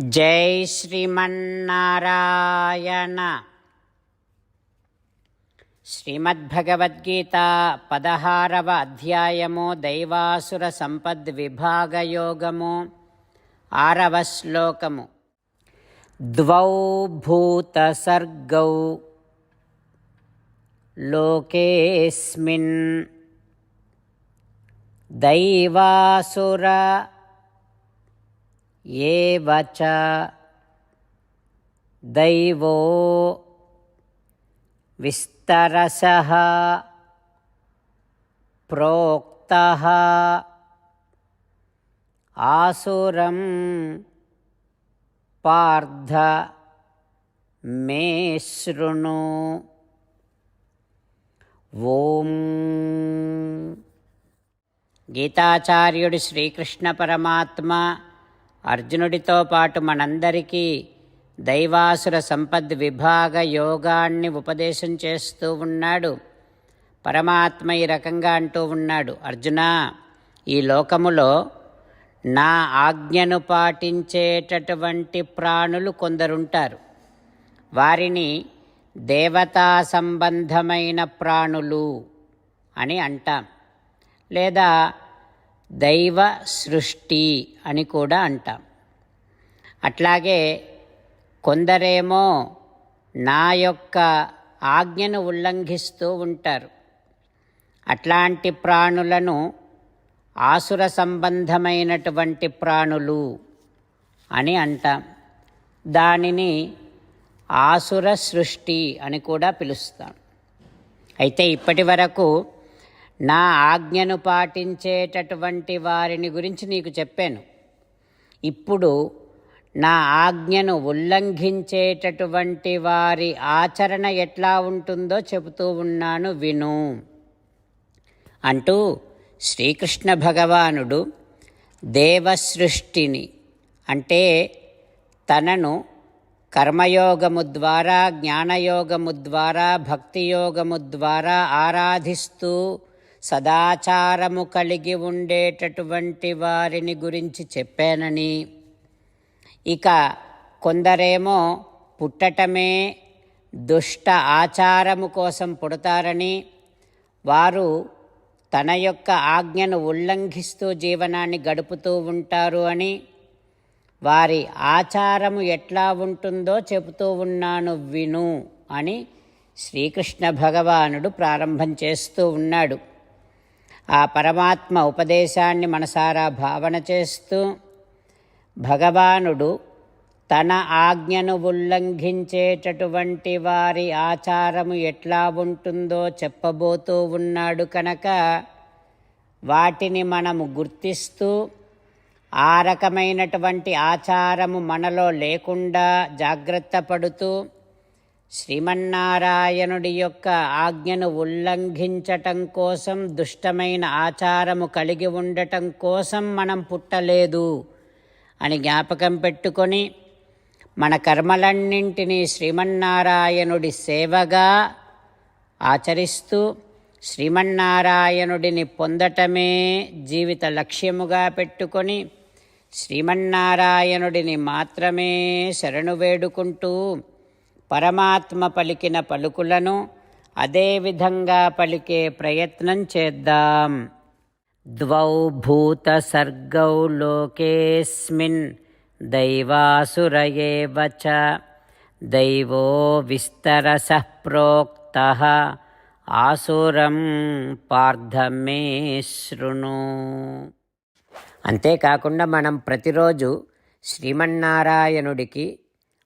జై శ్రీమన్నారాయణ. శ్రీమద్భగవద్గీత పదహారవ అధ్యాయము దైవాసుర సంపద్ విభాగయోగము ఆరవ శ్లోకము. ద్వౌ భూత సర్గౌ లోకేస్మిన్. దైవాసుర ఏ వచ దైవో విస్తరస ప్రోక్త ఆసురం పార్థ మే శృణు. ఓం. గీతాచార్యుడు శ్రీకృష్ణ పరమాత్మ అర్జునుడితో పాటు మనందరికీ దైవాసుర సంపద్ విభాగ యోగాన్ని ఉపదేశం చేస్తూ ఉన్నాడు. పరమాత్మ ఈ రకంగా అంటూ ఉన్నాడు అర్జున ఈ లోకములో నా ఆజ్ఞను పాటించేటటువంటి ప్రాణులు కొందరుంటారు. వారిని దేవతా సంబంధమైన ప్రాణులు అని అంటాం. లేదా దైవ సృష్టి అని కూడా అంటాం. అట్లాగే కొందరేమో నా యొక్క ఆజ్ఞను ఉల్లంఘిస్తూ ఉంటారు. అట్లాంటి ప్రాణులను ఆసుర సంబంధమైనటువంటి ప్రాణులు అని అంటాం. దానిని ఆసుర సృష్టి అని కూడా పిలుస్తాం. అయితే ఇప్పటి వరకు నా ఆజ్ఞను పాటించేటటువంటి వారిని గురించి నీకు చెప్పాను. ఇప్పుడు నా ఆజ్ఞను ఉల్లంఘించేటటువంటి వారి ఆచరణ ఎట్లా ఉంటుందో చెబుతూ ఉన్నాను విను. అంటూ శ్రీకృష్ణ భగవానుడు దేవసృష్టిని అంటే తనను కర్మయోగము ద్వారా జ్ఞానయోగము ద్వారా భక్తియోగము ద్వారా ఆరాధిస్తూ సదాచారము కలిగి ఉండేటటువంటి వారిని గురించి చెప్పానని. ఇక కొందరేమో పుట్టటమే దుష్ట ఆచారము కోసం పుడతారని. వారు తన యొక్క ఆజ్ఞను ఉల్లంఘిస్తూ జీవనాన్ని గడుపుతూ ఉంటారు అని. వారి ఆచారము ఎట్లా ఉంటుందో చెబుతూ ఉన్నాను విను అని శ్రీకృష్ణ భగవానుడు ప్రారంభం చేస్తూ ఉన్నాడు. ఆ పరమాత్మ ఉపదేశాన్ని మనసారా భావన చేస్తూ భగవానుడు తన ఆజ్ఞను ఉల్లంఘించేటటువంటి వారి ఆచారము ఎట్లా ఉంటుందో చెప్పబోతూ ఉన్నాడు కనుక వాటిని మనము గుర్తిస్తూ ఆ రకమైనటువంటి ఆచారము మనలో లేకుండా జాగ్రత్త పడుతూ శ్రీమన్నారాయణుడి యొక్క ఆజ్ఞను ఉల్లంఘించటం కోసం దుష్టమైన ఆచారము కలిగి ఉండటం కోసం మనం పుట్టలేదు అని జ్ఞాపకం పెట్టుకొని మన కర్మలన్నింటినీ శ్రీమన్నారాయణుడి సేవగా ఆచరిస్తూ శ్రీమన్నారాయణుడిని పొందటమే జీవిత లక్ష్యముగా పెట్టుకొని శ్రీమన్నారాయణుడిని మాత్రమే శరణు వేడుకుంటూ పరమాత్మ పలికిన పలుకులను అదేవిధంగా పలికే ప్రయత్నం చేద్దాం. ద్వౌ భూత సర్గౌ లోకేస్మిన్ దైవాసుర వచ దైవో విస్తరస ప్రోక్త ఆసురం పార్థమే శృణు. అంతేకాకుండా మనం ప్రతిరోజు శ్రీమన్నారాయణుడికి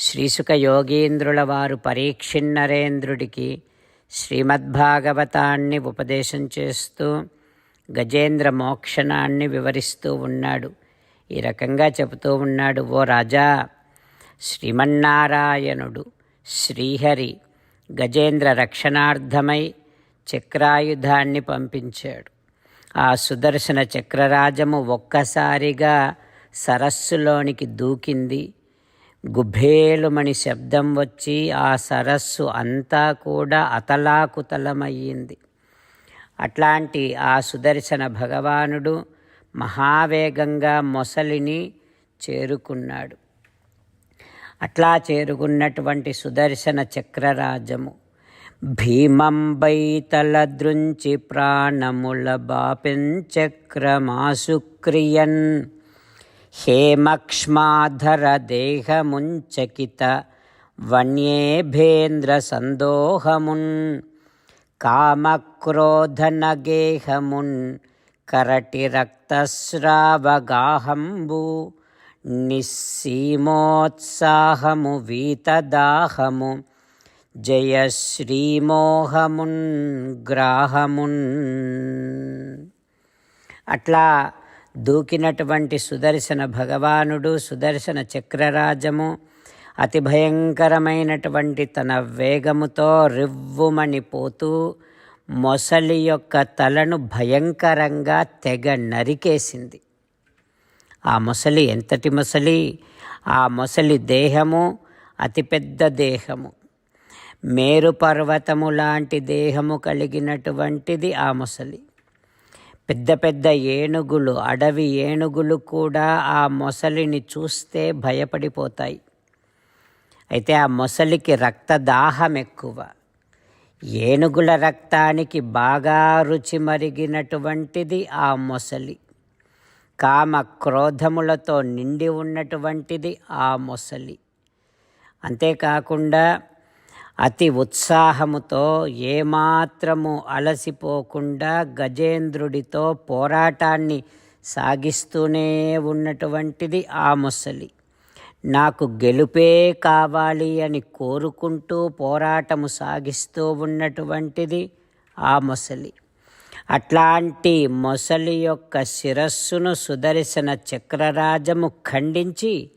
శ్రీసుక యోగీంద్రుల వారు పరీక్షిన్నరేంద్రుడికి శ్రీమద్భాగవతాన్ని ఉపదేశం చేస్తూ గజేంద్ర మోక్షణాన్ని వివరిస్తూ ఉన్నాడు. ఈ రకంగా చెబుతూ ఉన్నాడు ఓ రాజా శ్రీమన్నారాయణుడు శ్రీహరి గజేంద్ర రక్షణార్థమై చక్రాయుధాన్ని పంపించాడు. ఆ సుదర్శన చక్రరాజము ఒక్కసారిగా సరస్సులోనికి దూకింది. గుభేలుమణి శబ్దం వచ్చి ఆ సరస్సు అంతా కూడా అతలాకుతలమయ్యింది. అట్లాంటి ఆ సుదర్శన భగవానుడు మహావేగంగా మొసలిని చేరుకున్నాడు. అట్లా చేరుకున్నటువంటి సుదర్శన చక్రరాజము భీమంబైతలదృంచి ప్రాణముల బాపించక్రమాసుక్రియన్ హేమక్ష్మాధర దేహముంచకిత వన్యేభేంద్ర సందోహమున్ కామక్రోధనగేహమున్ కరటి రక్తస్రావగాహంబు నిస్సీమోత్సాహము వీతదాహము జయ శ్రీమోహమున్ గ్రాహమున్ అట్లా దూకినటువంటి సుదర్శన భగవానుడు సుదర్శన చక్రరాజము అతి భయంకరమైనటువంటి తన వేగముతో రివ్వుమని పోతూ మొసలి యొక్క తలను భయంకరంగా తెగ నరికేసింది. ఆ మొసలి ఎంతటి మొసలి? ఆ మొసలి దేహము అతిపెద్ద దేహము. మేరు పర్వతము లాంటి దేహము కలిగినటువంటిది ఆ మొసలి. పెద్ద పెద్ద ఏనుగులు అడవి ఏనుగులు కూడా ఆ మొసలిని చూస్తే భయపడిపోతాయి. అయితే ఆ మొసలికి రక్తదాహం ఎక్కువ. ఏనుగుల రక్తానికి బాగా రుచి మరిగినటువంటిది ఆ మొసలి. కామ క్రోధములతో నిండి ఉన్నటువంటిది ఆ మొసలి. అంతేకాకుండా అతి ఉత్సాహముతో ఏమాత్రము అలసిపోకుండా గజేంద్రుడితో పోరాటాన్ని సాగిస్తూనే ఉన్నటువంటిది ఆ మొసలి. నాకు గెలుపే కావాలి అని కోరుకుంటూ పోరాటము సాగిస్తూ ఉన్నటువంటిది ఆ మొసలి. అట్లాంటి మొసలి యొక్క శిరస్సును సుదర్శన చక్రరాజము ఖండించి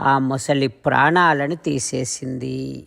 ఆ మొసలి ప్రాణాలను తీసేసింది.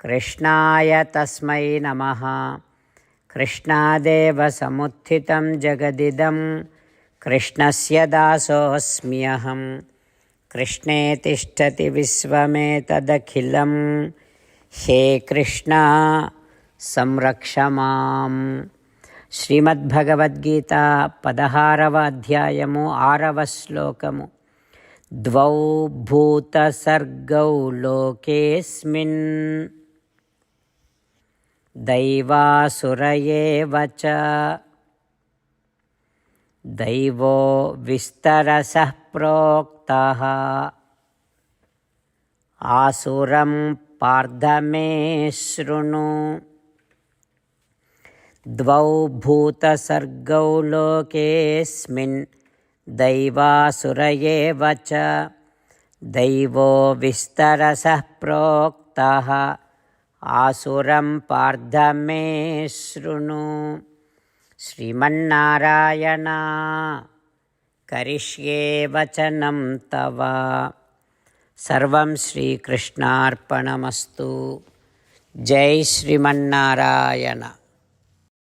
కృష్ణాయ తస్మై నమ కృష్ణాదేవ సముత్థితం జగదిదం కృష్ణస్య దాసోऽస్మ్యహం కృష్ణే తిష్టతి విశ్వమేతదఖిలం హే కృష్ణ సంరక్ష మాం శ్రీమద్భగవద్గీత పదహారవ అధ్యాయము ఆరవ శ్లోకము ద్వౌ భూతసర్గౌ లోకేస్మిన్ दैवासुर एव च दैवो विस्तरसः प्रोक्तः आसुरं पार्थ मे शृणु द्वौ भूतसर्गौ लोकेऽस्मिन् दैवासुर एव च दैवो विस्तरसः प्रोक्तः ఆసురం పార్థ మే శృణు శ్రీమన్నారాయణ కరిష్యే వచనం తవ. సర్వం శ్రీకృష్ణార్పణమస్తు. జై శ్రీమన్నారాయణ.